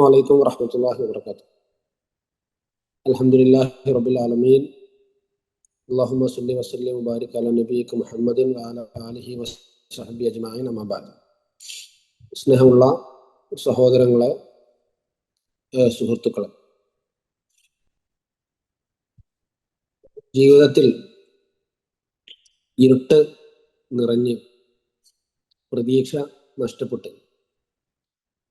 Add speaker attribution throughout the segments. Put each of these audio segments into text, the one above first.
Speaker 1: السلام عليكم ورحمة الله وبركاته الحمد لله رب العالمين اللهم صل وسلم وبارك على نبيك محمد وعلى آله وصحبه أجمعين أما بعد സ്നേഹമുള്ള സഹോദരങ്ങളെ ഏഹ് സുഹൃത്തുക്കളെ ജീവിതത്തിൽ ഇരുട്ട് നിറഞ്ഞ് പ്രതീക്ഷ നഷ്ടപ്പെട്ട്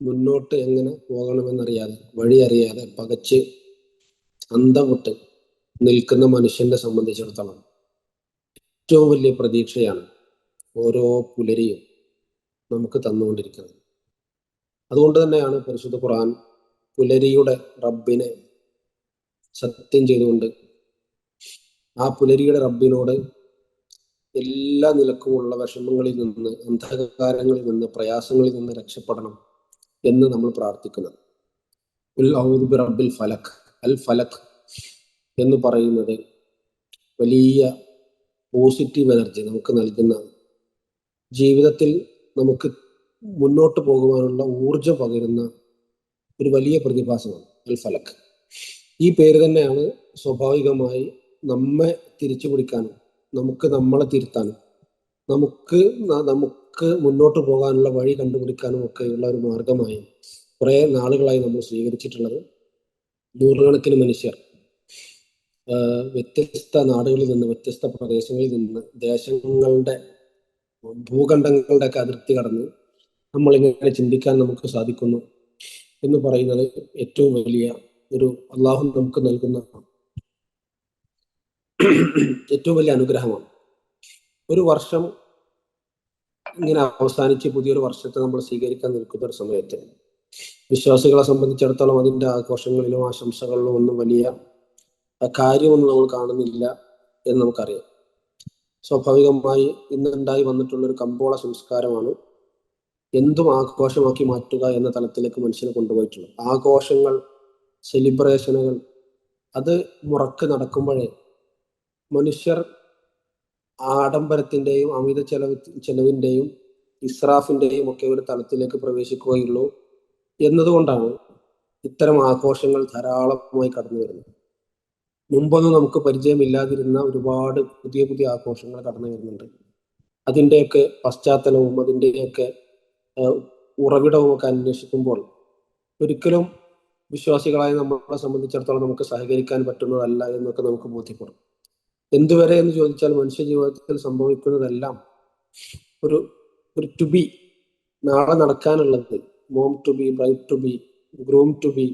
Speaker 1: മുന്നോട്ട് എങ്ങനെ പോകണമെന്നറിയാതെ വഴി അറിയാതെ പകച്ച് അന്തം നിൽക്കുന്ന മനുഷ്യനെ സംബന്ധിച്ചിടത്തോളം ഏറ്റവും വലിയ പ്രതീക്ഷയാണ് ഓരോ പുലരിയും നമുക്ക് തന്നുകൊണ്ടിരിക്കുന്നത്. അതുകൊണ്ട് തന്നെയാണ് പരിശുദ്ധ ഖുർആൻ പുലരിയുടെ റബ്ബിനെ സത്യം ചെയ്തുകൊണ്ട് ആ പുലരിയുടെ റബ്ബിനോട് എല്ലാ നിലക്കുമുള്ള വിഷമങ്ങളിൽ നിന്ന് അന്ധകാരങ്ങളിൽ നിന്ന് പ്രയാസങ്ങളിൽ നിന്ന് രക്ഷപ്പെടണം. എന്ന് നമ്മൾ പ്രാർത്ഥിക്കുന്നത് റബ്ബിൽ ഫലക് അൽ ഫലക് എന്ന് പറയുന്നത് വലിയ പോസിറ്റീവ് എനർജി നമുക്ക് നൽകുന്ന ജീവിതത്തിൽ നമുക്ക് മുന്നോട്ട് പോകുവാനുള്ള ഊർജം പകരുന്ന ഒരു വലിയ പ്രതിഭാസമാണ് അൽ ഫലഖ്. ഈ പേര് തന്നെയാണ് സ്വാഭാവികമായി നമ്മെ തിരിച്ചു പിടിക്കാനും നമുക്ക് നമ്മളെ തിരുത്താനും നമുക്ക് നമുക്ക് മുന്നോട്ട് പോകാനുള്ള വഴി കണ്ടുപിടിക്കാനും ഒക്കെയുള്ള ഒരു മാർഗമായി കുറെ നാളുകളായി നമ്മൾ സ്വീകരിച്ചിട്ടുള്ളത് നൂറുകണക്കിന് മനുഷ്യർ. വ്യത്യസ്ത നാടുകളിൽ നിന്ന് വ്യത്യസ്ത പ്രദേശങ്ങളിൽ നിന്ന് ദേശങ്ങളുടെ ഭൂഖണ്ഡങ്ങളുടെ ഒക്കെ അതിർത്തി കടന്ന് നമ്മൾ ഇങ്ങനെ ചിന്തിക്കാൻ നമുക്ക് സാധിക്കുന്നു എന്ന് പറയുന്നത് ഏറ്റവും വലിയ ഒരു അള്ളാഹു നമുക്ക് നൽകുന്ന ഏറ്റവും വലിയ അനുഗ്രഹമാണ്. ഒരു വർഷം ഇങ്ങനെ അവസാനിച്ച് പുതിയൊരു വർഷത്തെ നമ്മൾ സ്വീകരിക്കാൻ നിൽക്കുന്ന ഒരു സമയത്ത് വിശ്വാസികളെ സംബന്ധിച്ചിടത്തോളം അതിന്റെ ആഘോഷങ്ങളിലും ആശംസകളിലും ഒന്നും വലിയ കാര്യമൊന്നും നമ്മൾ കാണുന്നില്ല എന്ന് നമുക്കറിയാം. സ്വാഭാവികമായി ഇന്നുണ്ടായി വന്നിട്ടുള്ള ഒരു കമ്പോള സംസ്കാരമാണ് എന്തും ആഘോഷമാക്കി മാറ്റുക എന്ന തലത്തിലേക്ക് മനുഷ്യനെ കൊണ്ടുപോയിട്ടുള്ളത്. ആഘോഷങ്ങൾ സെലിബ്രേഷനുകൾ അത് മുറക്ക് നടക്കുമ്പോഴേ മനുഷ്യർ ആഡംബരത്തിന്റെയും അമിത ചെലവ് ചെലവിന്റെയും ഇസ്രാഫിന്റെയും ഒക്കെ ഒരു തലത്തിലേക്ക് പ്രവേശിക്കുകയുള്ളൂ എന്നതുകൊണ്ടാണ് ഇത്തരം ആഘോഷങ്ങൾ ധാരാളമായി കടന്നു വരുന്നത്. മുമ്പൊന്നും നമുക്ക് പരിചയമില്ലാതിരുന്ന ഒരുപാട് പുതിയ പുതിയ ആഘോഷങ്ങൾ കടന്നു വരുന്നുണ്ട്. അതിന്റെയൊക്കെ പശ്ചാത്തലവും അതിന്റെയൊക്കെ ഉറവിടവും ഒക്കെ അന്വേഷിക്കുമ്പോൾ ഒരിക്കലും വിശ്വാസികളായ നമ്മളെ സംബന്ധിച്ചിടത്തോളം നമുക്ക് സഹകരിക്കാൻ പറ്റുന്നതല്ല എന്നൊക്കെ നമുക്ക് ബോധ്യപ്പെടും. എന്തുവരെ എന്ന് ചോദിച്ചാൽ മനുഷ്യ ജീവിതത്തിൽ സംഭവിക്കുന്നതെല്ലാം ഒരു ഒരു ടു ബി നാളെ നടക്കാനുള്ളത് mom to be bride to be groom to be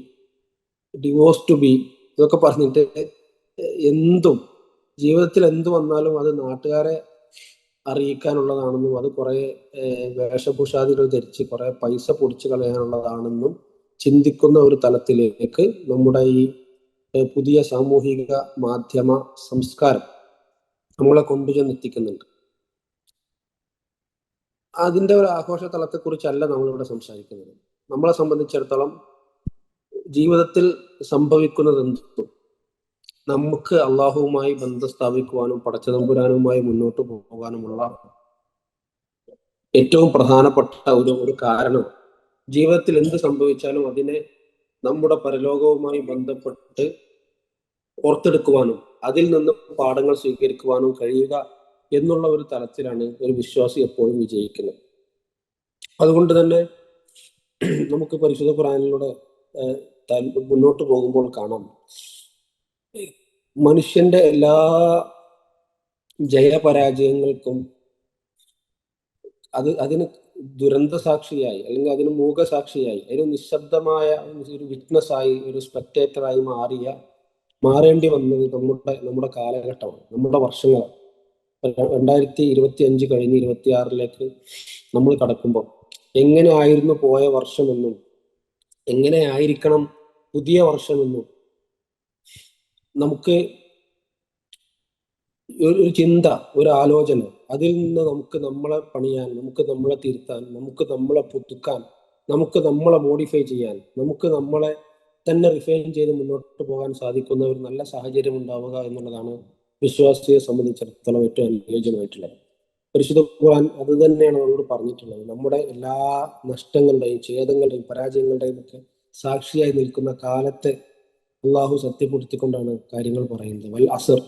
Speaker 1: divorce to be ഇതൊക്കെ പറഞ്ഞിട്ട് എന്തും ജീവിതത്തിൽ എന്ത് വന്നാലും അത് നാട്ടുകാരെ അറിയിക്കാനുള്ളതാണെന്നും അത് കുറെ വേഷഭൂഷാദികൾ ധരിച്ച് കുറെ പൈസ പൊടിച്ചു കളയാനുള്ളതാണെന്നും ചിന്തിക്കുന്ന ഒരു തലത്തിലേക്ക് നമ്മുടെ ഈ പുതിയ സാമൂഹിക മാധ്യമ സംസ്കാരം നമ്മളെ കൊണ്ടുചെന്നെത്തിക്കുന്നുണ്ട് അതിന്റെ ഒരു ആഘോഷ തലത്തെക്കുറിച്ചല്ല നമ്മളിവിടെ സംസാരിക്കുന്നത്. നമ്മളെ സംബന്ധിച്ചിടത്തോളം ജീവിതത്തിൽ സംഭവിക്കുന്നത് എന്തും നമുക്ക് അള്ളാഹുവുമായി ബന്ധം സ്ഥാപിക്കുവാനും പടച്ചതമ്പുരാനുമായി മുന്നോട്ട് പോകാനുമുള്ള ഏറ്റവും പ്രധാനപ്പെട്ട ഒരു ഒരു കാരണം ജീവിതത്തിൽ എന്ത് സംഭവിച്ചാലും അതിനെ നമ്മുടെ പരലോകവുമായി ബന്ധപ്പെട്ട് ഓർത്തെടുക്കുവാനും അതിൽ നിന്ന് പാഠങ്ങൾ സ്വീകരിക്കുവാനും കഴിയുക എന്നുള്ള ഒരു തലത്തിലാണ് ഒരു വിശ്വാസി എപ്പോഴും വിജയിക്കുന്നത്. അതുകൊണ്ട് തന്നെ നമുക്ക് പരിശുദ്ധ ഖുറാനിലൂടെ മുന്നോട്ട് പോകുമ്പോൾ കാണാം. മനുഷ്യന്റെ എല്ലാ ജയപരാജയങ്ങൾക്കും അത് അതിന് ദുരന്ത സാക്ഷിയായി അല്ലെങ്കിൽ അതിന് മൂകസാക്ഷിയായി അതിന് നിശബ്ദമായ ഒരു വിറ്റ്നസ് ആയി ഒരു സ്പെക്ടേറ്ററായി മാറിയ മാറേണ്ടി വന്നത് നമ്മുടെ നമ്മുടെ കാലഘട്ടമാണ് നമ്മുടെ വർഷങ്ങളാണ്. രണ്ടായിരത്തി ഇരുപത്തി അഞ്ച് കഴിഞ്ഞ് ഇരുപത്തി ആറിലേക്ക് നമ്മൾ കടക്കുമ്പോൾ എങ്ങനെ ആയിരുന്നു പോയ വർഷമെന്നും എങ്ങനെ ആയിരിക്കണം പുതിയ വർഷമെന്നും നമുക്ക് ഒരു ചിന്ത ഒരു ആലോചന അതിൽ നിന്ന് നമുക്ക് നമ്മളെ പണിയാൻ നമുക്ക് നമ്മളെ തിരുത്താൻ നമുക്ക് നമ്മളെ പുതുക്കാൻ നമുക്ക് നമ്മളെ മോഡിഫൈ ചെയ്യാൻ നമുക്ക് നമ്മളെ തന്നെ റിഫൈൻ ചെയ്ത് മുന്നോട്ട് പോകാൻ സാധിക്കുന്ന ഒരു നല്ല സാഹചര്യം ഉണ്ടാവുക എന്നുള്ളതാണ് വിശ്വാസിയെ സംബന്ധിച്ചിടത്തോളം ഏറ്റവും അനുയോജ്യമായിട്ടുള്ളത്. പരിശുദ്ധ ഖുർആൻ അത് തന്നെയാണ് നമ്മളോട് പറഞ്ഞിട്ടുള്ളത്. നമ്മുടെ എല്ലാ നഷ്ടങ്ങളുടെയും ഛേദങ്ങളുടെയും പരാജയങ്ങളുടെയും ഒക്കെ സാക്ഷിയായി നിൽക്കുന്ന കാലത്തെ അള്ളാഹു സത്യപ്പെടുത്തിക്കൊണ്ടാണ് കാര്യങ്ങൾ പറയുന്നത്. വൽ അസർ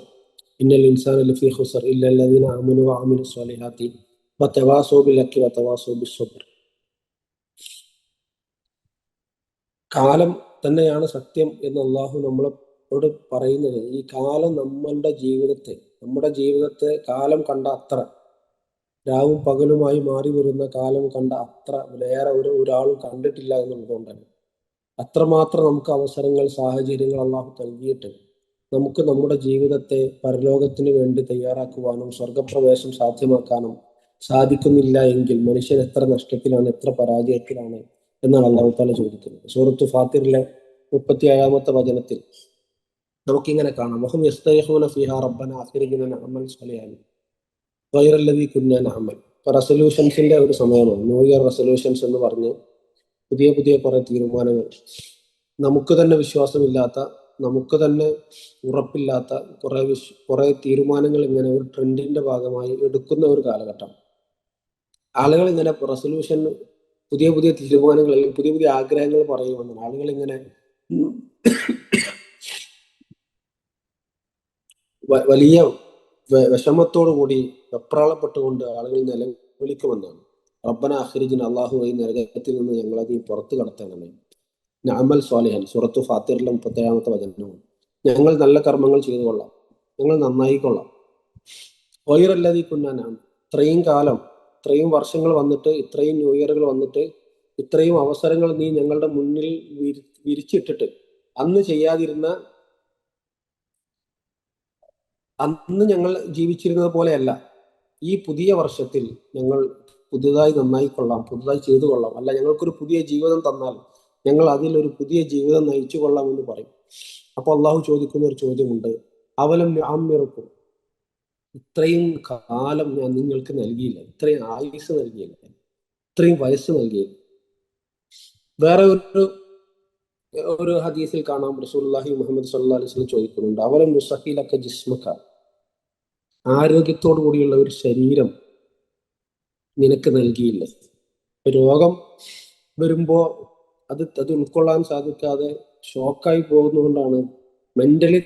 Speaker 1: ഇന്നൽ ഇൻസാൻ ലഫി ഖുസർ ഇല്ലല്ലദീന ആമനു വഅമിലു സ്വാലിഹാത്തി വതവാസോ ബിൽ ബിസ്സബ്ർ. കാലം തന്നെയാണ് സത്യം എന്ന് അള്ളാഹു നമ്മളോട് പറയുന്നത്. ഈ കാലം നമ്മളുടെ ജീവിതത്തെ നമ്മുടെ ജീവിതത്തെ കാലം കണ്ട അത്ര രാവും പകലുമായി മാറി വരുന്ന കാലം കണ്ട അത്ര വേറെ ഒരു ഒരാളും കണ്ടിട്ടില്ല എന്നുള്ളതുകൊണ്ടാണ് അത്രമാത്രം നമുക്ക് അവസരങ്ങൾ സാഹചര്യങ്ങൾ അള്ളാഹു നൽകിയിട്ട് നമുക്ക് നമ്മുടെ ജീവിതത്തെ പരലോകത്തിന് വേണ്ടി തയ്യാറാക്കുവാനും സ്വർഗപ്രവേശം സാധ്യമാക്കാനും സാധിക്കുന്നില്ല എങ്കിൽ മനുഷ്യൻ എത്ര നഷ്ടത്തിലാണ് എത്ര പരാജയത്തിലാണ് എന്നാണ് അള്ളാഹു താല ചോദിക്കുന്നത്. സൂറത്ത് ഫാത്തിറിലെ മുപ്പത്തി ഏഴാമത്തെ വചനത്തിൽ നമുക്കിങ്ങനെ കാണാം. റെസൊല്യൂഷൻസിന്റെ ഒരു സമയമാണ്. ന്യൂ ഇയർ റെസൊല്യൂഷൻസ് എന്ന് പറഞ്ഞ് പുതിയ പുതിയ കുറെ തീരുമാനങ്ങൾ. നമുക്ക് തന്നെ വിശ്വാസമില്ലാത്ത നമുക്ക് തന്നെ ഉറപ്പില്ലാത്ത കുറെ വിശ് കുറെ തീരുമാനങ്ങൾ ഇങ്ങനെ ഒരു ട്രെൻഡിന്റെ ഭാഗമായി എടുക്കുന്ന ഒരു കാലഘട്ടം. ആളുകൾ ഇങ്ങനെ റെസൊല്യൂഷൻ പുതിയ പുതിയ തീരുമാനങ്ങൾ അല്ലെങ്കിൽ പുതിയ പുതിയ ആഗ്രഹങ്ങൾ പറയുമെന്നാണ് ആളുകൾ ഇങ്ങനെ വലിയ വിഷമത്തോടു കൂടി വെപ്രാളപ്പെട്ടുകൊണ്ട് ആളുകൾ നിലവിളിക്കുമെന്നാണ്. റബ്ബന അഹ്രിജിൻ അള്ളാഹു ഈ നരകത്തിൽ നിന്ന് ഞങ്ങളെ നീ പുറത്തു കടത്തണമേ. അമൽ സ്വാലിഹൻ സുറത്തു ഫാത്തിറിലെ മുപ്പത്തേഴാമത്തെ വചനവും. ഞങ്ങൾ നല്ല കർമ്മങ്ങൾ ചെയ്തു കൊള്ളാം ഞങ്ങൾ നന്നായിക്കൊള്ളാം ഒയറല്ലതീ കുന്നാനാണ് ഇത്രയും കാലം ഇത്രയും വർഷങ്ങൾ വന്നിട്ട് ഇത്രയും ന്യൂ ഇയറുകൾ വന്നിട്ട് ഇത്രയും അവസരങ്ങൾ നീ ഞങ്ങളുടെ മുന്നിൽ വിരിച്ചിട്ടിട്ട് അന്ന് ചെയ്യാതിരുന്ന അന്ന് ഞങ്ങൾ ജീവിച്ചിരുന്നത് പോലെയല്ല. ഈ പുതിയ വർഷത്തിൽ ഞങ്ങൾ പുതിയതായി നന്നായി കൊള്ളാം പുതുതായി ചെയ്തു കൊള്ളാം. അല്ല ഞങ്ങൾക്കൊരു പുതിയ ജീവിതം തന്നാൽ ഞങ്ങൾ അതിൽ ഒരു പുതിയ ജീവിതം നയിച്ചു കൊള്ളാം എന്ന് പറയും. അപ്പൊ അള്ളാഹു ചോദിക്കുന്ന ഒരു ചോദ്യമുണ്ട്. അവലം അമ്മിറക്കും. ഇത്രയും കാലം ഞാൻ നിങ്ങൾക്ക് നൽകിയില്ല. ഇത്രയും ആയുസ് നൽകിയില്ല. ഇത്രയും വയസ്സ് നൽകിയില്ല. വേറെ ഒരു ഒരു ഹദീസിൽ കാണാം. റസൂലുള്ളാഹി മുഹമ്മദ് സല്ലാ അലൈഹി വസല്ലം ചോദിക്കുന്നുണ്ട്. അവരെ മുസഹിലൊക്കെ ജിസ്മക്ക ആരോഗ്യത്തോടു കൂടിയുള്ള ഒരു ശരീരം നിനക്ക് നൽകിയില്ല. രോഗം വരുമ്പോ അത് അത് ഉൾക്കൊള്ളാൻ സാധിക്കാതെ ഷോക്കായി പോകുന്നതുകൊണ്ടാണ് മെന്റലി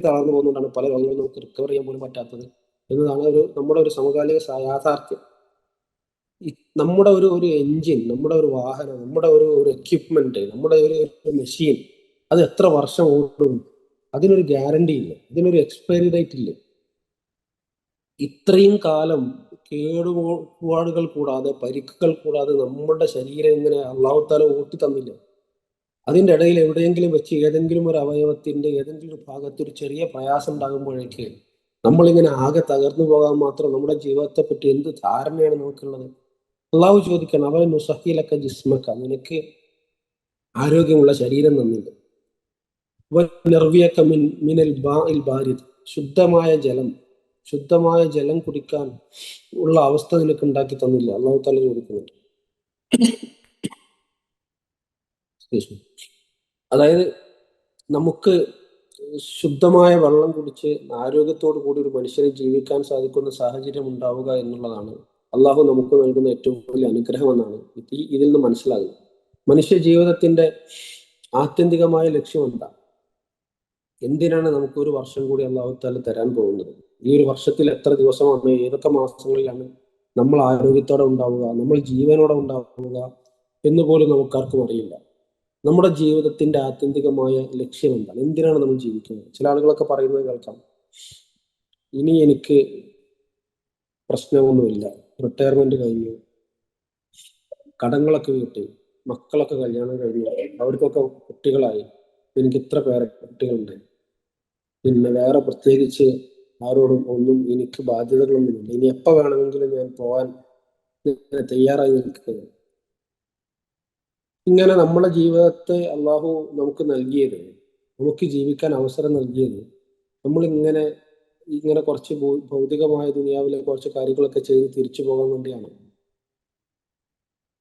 Speaker 1: തളർന്നു പോകുന്നതുകൊണ്ടാണ് പല രോഗങ്ങളും നമുക്ക് റിക്കവർ ചെയ്യാൻ പോലും പറ്റാത്തത് എന്നതാണ് ഒരു നമ്മുടെ ഒരു സമകാലിക യാഥാർത്ഥ്യം. നമ്മുടെ ഒരു ഒരു എൻജിൻ നമ്മുടെ ഒരു വാഹനം നമ്മുടെ ഒരു ഒരു എക്യുപ്മെന്റ് നമ്മുടെ ഒരു മെഷീൻ അത് എത്ര വർഷം ഓടും? അതിനൊരു ഗ്യാരണ്ടി ഇല്ല. ഇതിനൊരു എക്സ്പയറി ഡേറ്റ് ഇല്ല. ഇത്രയും കാലം കേടുപാടുകൾ കൂടാതെ പരിക്കുകൾ കൂടാതെ നമ്മുടെ ശരീരം ഇങ്ങനെ അള്ളാഹുത്താല ഊട്ടി തന്നില്ല അതിന്റെ ഇടയിൽ എവിടെയെങ്കിലും വെച്ച് ഏതെങ്കിലും ഒരു അവയവത്തിന്റെ ഏതെങ്കിലും ഒരു ഭാഗത്ത് ഒരു ചെറിയ പ്രയാസം ഉണ്ടാകുമ്പോഴേക്ക് നമ്മളിങ്ങനെ ആകെ തകർന്നു പോകാൻ മാത്രം നമ്മുടെ ജീവിതത്തെ പറ്റി എന്ത് ധാരണയാണ് നമുക്കുള്ളത്? അള്ളാഹു ചോദിക്കണം അവൻ മുസഹിലൊക്കെ ജിസ്മക്ക? നിനക്ക് ആരോഗ്യമുള്ള ശരീരം തന്നില്ല. നിർവിയൊക്കെ മിൻ മിനൽ ബാഇൽ ബാരിദ്. ശുദ്ധമായ ജലം ശുദ്ധമായ ജലം കുടിക്കാൻ ഉള്ള അവസ്ഥ നിനക്ക് ഉണ്ടാക്കി തന്നില്ല. അള്ളാഹു തല ചോദിക്കുന്നുണ്ട്. അതായത് നമുക്ക് ശുദ്ധമായ വെള്ളം കുടിച്ച് ആരോഗ്യത്തോടു കൂടി ഒരു മനുഷ്യന് ജീവിക്കാൻ സാധിക്കുന്ന സാഹചര്യം ഉണ്ടാവുക എന്നുള്ളതാണ് അള്ളാഹു നമുക്ക് നൽകുന്ന ഏറ്റവും വലിയ അനുഗ്രഹം എന്നാണ് ഈ- ഇതിൽ നിന്ന് മനസ്സിലാകുന്നത്. മനുഷ്യ ജീവിതത്തിന്റെ ആത്യന്തികമായ ലക്ഷ്യം എന്താ? എന്തിനാണ് നമുക്ക് ഒരു വർഷം കൂടി അള്ളാഹു താല തരാൻ പോകുന്നത്? ഈ ഒരു വർഷത്തിൽ എത്ര ദിവസമാണ്? ഏതൊക്കെ മാസങ്ങളിലാണ് നമ്മൾ ആരോഗ്യത്തോടെ ഉണ്ടാവുക? നമ്മൾ ജീവനോടെ ഉണ്ടാവുക എന്ന് പോലും നമുക്കാർക്കും അറിയില്ല. നമ്മുടെ ജീവിതത്തിന്റെ ആത്യന്തികമായ ലക്ഷ്യം എന്താണ്? എന്തിനാണ് നമ്മൾ ജീവിക്കുന്നത്? ചില ആളുകളൊക്കെ പറയുന്നത് കേൾക്കാം. ഇനി എനിക്ക് പ്രശ്നമൊന്നുമില്ല. റിട്ടയർമെന്റ് കഴിഞ്ഞു. കടങ്ങളൊക്കെ വീട്ടി മക്കളൊക്കെ കല്യാണം കഴിഞ്ഞു. അവർക്കൊക്കെ കുട്ടികളായി. എനിക്ക് ഇത്ര പേരെ കുട്ടികളുണ്ട്. പിന്നെ വേറെ പ്രത്യേകിച്ച് ആരോടും ഒന്നും എനിക്ക് ബാധ്യതകളൊന്നുമില്ല. ഇനി എപ്പോ വേണമെങ്കിലും ഞാൻ പോകാൻ തയ്യാറായി നിൽക്കുന്നത് ഇങ്ങനെ നമ്മുടെ ജീവിതത്തെ അള്ളാഹു നമുക്ക് നൽകിയത് നമുക്ക് ജീവിക്കാൻ അവസരം നൽകിയത് നമ്മൾ ഇങ്ങനെ കുറച്ച് ഭൗതികമായ ദുനിയാവിലെ കുറച്ച് കാര്യങ്ങളൊക്കെ ചെയ്ത് തിരിച്ചു പോകാൻ വേണ്ടിയാണ്.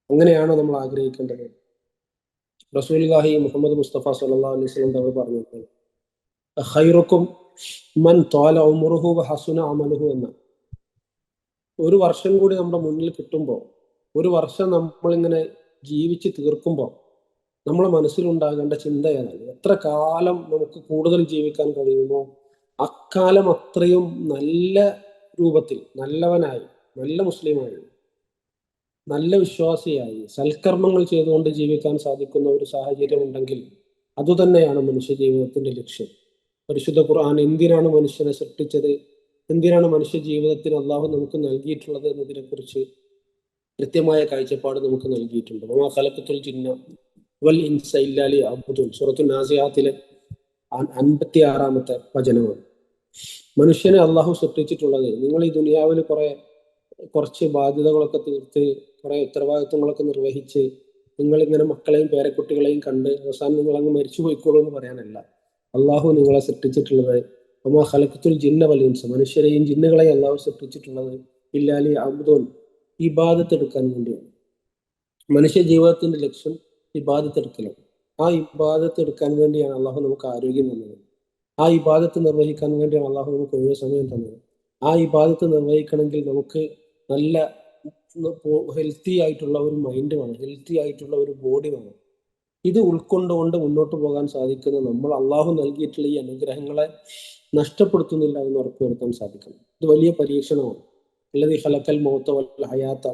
Speaker 1: അങ്ങനെയാണോ നമ്മൾ ആഗ്രഹിക്കേണ്ടത്. റസൂൽഹി മുഹമ്മദ് മുസ്തഫ സല്ലാ അലൈഹി വസല്ലം തങ്ങൾ പറഞ്ഞത് ഖൈറുക്കും മൻ തോല ഉമറുഹു ഹസുന അമലുഹു എന്ന. ഒരു വർഷം കൂടി നമ്മുടെ മുന്നിൽ കിട്ടുമ്പോൾ ഒരു വർഷം നമ്മളിങ്ങനെ ജീവിച്ച് തീർക്കുമ്പോൾ നമ്മളെ മനസ്സിലുണ്ടാകേണ്ട ചിന്ത ഏതാണ്? എത്ര കാലം നമുക്ക് കൂടുതൽ ജീവിക്കാൻ കഴിയുമോ? അക്കാലം അത്രയും നല്ല രൂപത്തിൽ നല്ലവനായി നല്ല മുസ്ലിമായി നല്ല വിശ്വാസിയായി സൽക്കർമ്മങ്ങൾ ചെയ്തുകൊണ്ട് ജീവിക്കാൻ സാധിക്കുന്ന ഒരു സാഹചര്യം ഉണ്ടെങ്കിൽ അതുതന്നെയാണ് മനുഷ്യ ജീവിതത്തിന്റെ ലക്ഷ്യം. പരിശുദ്ധ ഖുർആൻ എന്തിനാണ് മനുഷ്യനെ സൃഷ്ടിച്ചത്? എന്തിനാണ് മനുഷ്യ ജീവിതത്തിന് അള്ളാഹു നമുക്ക് നൽകിയിട്ടുള്ളത് എന്നതിനെ കുറിച്ച് കൃത്യമായ കാഴ്ചപ്പാട് നമുക്ക് നൽകിയിട്ടുണ്ട്. ആ കലക്കത്തുൽ ചിഹ്ന വൽ ഇൻസ ഇല്ലാലി അബ്ദുൽ സുറത്തുൽ നാസിയാത്തിലെ അൻപത്തി ആറാമത്തെ വചനമാണ്. മനുഷ്യനെ അള്ളാഹു സൃഷ്ടിച്ചിട്ടുള്ളത് നിങ്ങൾ ഈ ദുനിയാവിൽ കുറെ കുറച്ച് ബാധ്യതകളൊക്കെ തീർത്ത് കുറെ ഉത്തരവാദിത്വങ്ങളൊക്കെ നിർവഹിച്ച് നിങ്ങൾ ഇങ്ങനെ മക്കളെയും പേരക്കുട്ടികളെയും കണ്ട് അവസാനം നിങ്ങൾ അങ്ങ് മരിച്ചു പോയിക്കോളൂ എന്ന് പറയാനല്ല. അള്ളാഹു നിങ്ങളെ സൃഷ്ടിച്ചിട്ടുള്ളത് അമ്മ ഹലക്കത്തുൽ ജിന്ന ഇൻസ. മനുഷ്യരെയും ജിന്നുകളെയും അള്ളാഹു സൃഷ്ടിച്ചിട്ടുള്ളത് ഇല്ലാലി അബ്ദുൽ ഇബാദത്ത് എടുക്കാൻ വേണ്ടിയാണ്. മനുഷ്യ ജീവിതത്തിന്റെ ലക്ഷ്യം ഇബാദത്ത് എടുക്കലാണ് ആ ഇബാദത്ത് എടുക്കാൻ വേണ്ടിയാണ് അള്ളാഹു നമുക്ക് ആരോഗ്യം തന്നത്. ആ ഇബാദത്ത് നിർവഹിക്കാൻ വേണ്ടിയാണ് അള്ളാഹു നമുക്ക് ഒഴിവ് സമയം തന്നത്. ആ ഇബാദത്ത് നിർവഹിക്കണമെങ്കിൽ നമുക്ക് നല്ല ഹെൽത്തി ആയിട്ടുള്ള ഒരു മൈൻഡ് വേണം. ഹെൽത്തി ആയിട്ടുള്ള ഒരു ബോഡി വേണം. ഇത് ഉൾക്കൊണ്ടുകൊണ്ട് മുന്നോട്ട് പോകാൻ സാധിക്കുന്ന നമ്മൾ അള്ളാഹു നൽകിയിട്ടുള്ള ഈ അനുഗ്രഹങ്ങളെ നഷ്ടപ്പെടുത്തുന്നില്ല എന്ന് ഉറപ്പുവരുത്താൻ സാധിക്കണം. ഇത് വലിയ പരീക്ഷണമാണ്. അല്ലത് ഹലക്കൽ മൗത്ത വല്ല ഹയാത്ത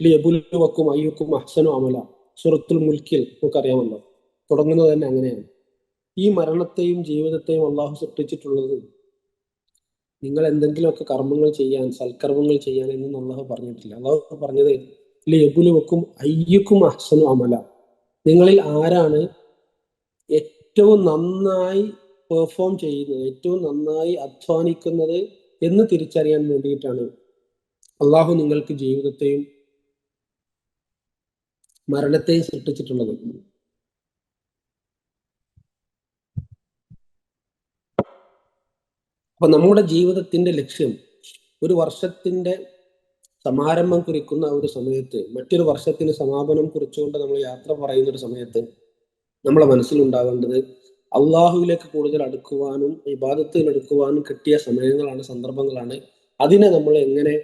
Speaker 1: ലിയബുലുവക്കും അയ്യക്കും അഹ്സനു അമല സുറത്തുൽ മുൽക്കിൽ നമുക്കറിയാമല്ലോ. തുടങ്ങുന്നത് തന്നെ അങ്ങനെയാണ്. ഈ മരണത്തെയും ജീവിതത്തെയും അള്ളാഹു സൃഷ്ടിച്ചിട്ടുള്ളത് നിങ്ങൾ എന്തെങ്കിലുമൊക്കെ കർമ്മങ്ങൾ ചെയ്യാൻ സൽക്കർമ്മങ്ങൾ ചെയ്യാൻ എന്നൊന്നും അള്ളാഹു പറഞ്ഞിട്ടില്ല. അള്ളാഹു പറഞ്ഞത് ലിയബുലുവക്കും അയ്യക്കും അഹ്സനു അമല. നിങ്ങളിൽ ആരാണ് ഏറ്റവും നന്നായി പെർഫോം ചെയ്യുന്നത് ഏറ്റവും നന്നായി അധ്വാനിക്കുന്നത് എന്ന് തിരിച്ചറിയാൻ വേണ്ടിയിട്ടാണ് അള്ളാഹു നിങ്ങൾക്ക് ജീവിതത്തെയും മരണത്തെയും സൃഷ്ടിച്ചിട്ടുള്ളത്. അപ്പൊ നമ്മുടെ ജീവിതത്തിന്റെ ലക്ഷ്യം ഒരു വർഷത്തിന്റെ സമാരംഭം കുറിക്കുന്ന ഒരു സമയത്ത് മറ്റൊരു വർഷത്തിന് സമാപനം കുറിച്ചുകൊണ്ട് നമ്മൾ യാത്ര പറയുന്ന ഒരു സമയത്ത് നമ്മളെ മനസ്സിലുണ്ടാകേണ്ടത് അള്ളാഹുവിലേക്ക് കൂടുതൽ അടുക്കുവാനും ഇബാദത്തിൽ അടുക്കുവാനും കിട്ടിയ സമയങ്ങളാണ് സന്ദർഭങ്ങളാണ്. അതിനെ നമ്മൾ എങ്ങനെ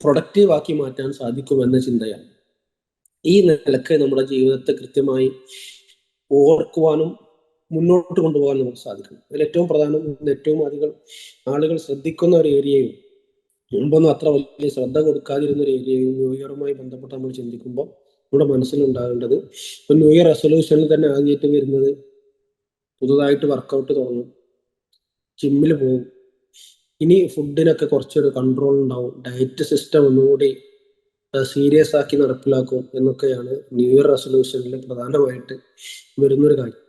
Speaker 1: പ്രൊഡക്റ്റീവ് ആക്കി മാറ്റാൻ സാധിക്കുമെന്ന ചിന്തയാണ്. ഈ നിലയ്ക്ക് നമ്മുടെ ജീവിതത്തെ കൃത്യമായി ഓർക്കുവാനും മുന്നോട്ട് കൊണ്ടുപോകാനും നമുക്ക് സാധിക്കും അതിൽ ഏറ്റവും പ്രധാനം ഏറ്റവും അധികം ആളുകൾ ശ്രദ്ധിക്കുന്ന ഒരു ഏരിയയും മുമ്പൊന്നും അത്ര വലിയ ശ്രദ്ധ കൊടുക്കാതിരുന്ന ഒരു ഏരിയയും ന്യൂ ഇയറുമായി ബന്ധപ്പെട്ട് നമ്മൾ ചിന്തിക്കുമ്പോൾ നമ്മുടെ മനസ്സിലുണ്ടാകേണ്ടത് ഇപ്പൊ ന്യൂ ഇയർ റെസൊല്യൂഷനിൽ തന്നെ ആദ്യമായിട്ട് വരുന്നത് പുതുതായിട്ട് വർക്കൗട്ട് തുടങ്ങും. ജിമ്മിൽ പോകും. ഇനി ഫുഡിനൊക്കെ കുറച്ചൊരു കൺട്രോൾ ഉണ്ടാവും. ഡയറ്റ് സിസ്റ്റം ഒന്നുകൂടി സീരിയസ് ആക്കി നടപ്പിലാക്കും എന്നൊക്കെയാണ് ന്യൂ ഇയർ റെസൊല്യൂഷനിൽ പ്രധാനമായിട്ട് വരുന്നൊരു കാര്യം.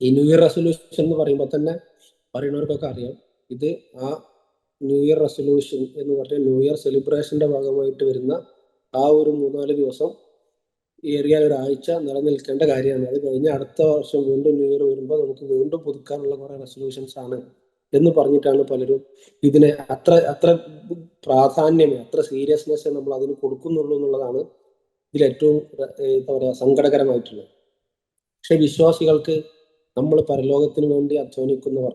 Speaker 1: ഈ ന്യൂ ഇയർ റെസൊല്യൂഷൻ എന്ന് പറയുമ്പോൾ തന്നെ പറയുന്നവർക്കൊക്കെ അറിയാം. ഇത് ആ ന്യൂ ഇയർ റെസൊല്യൂഷൻ എന്ന് പറഞ്ഞ ന്യൂ ഇയർ സെലിബ്രേഷന്റെ ഭാഗമായിട്ട് വരുന്ന ആ ഒരു മൂന്നാൽ ദിവസം ഏറിയ ഒരാഴ്ച നിലനിൽക്കേണ്ട കാര്യമാണ്. അത് കഴിഞ്ഞ് അടുത്ത വർഷം വീണ്ടും ന്യൂ ഇയർ വരുമ്പോൾ നമുക്ക് വീണ്ടും പുതുക്കാനുള്ള കുറേ റെസൊല്യൂഷൻസ് ആണ്. എന്ന് പറഞ്ഞിട്ടാണ് പലരും ഇതിനെ അത്ര അത്ര പ്രാധാന്യമേ അത്ര സീരിയസ്നെസ് നമ്മൾ അതിന് കൊടുക്കുന്നുള്ളൂ എന്നുള്ളതാണ് ഇതിൽ ഏറ്റവും എന്താ പറയുക സങ്കടകരമായിട്ടുള്ളത്. പക്ഷെ വിശ്വാസികൾക്ക് നമ്മൾ പരലോകത്തിന് വേണ്ടി അധ്വാനിക്കുന്നവർ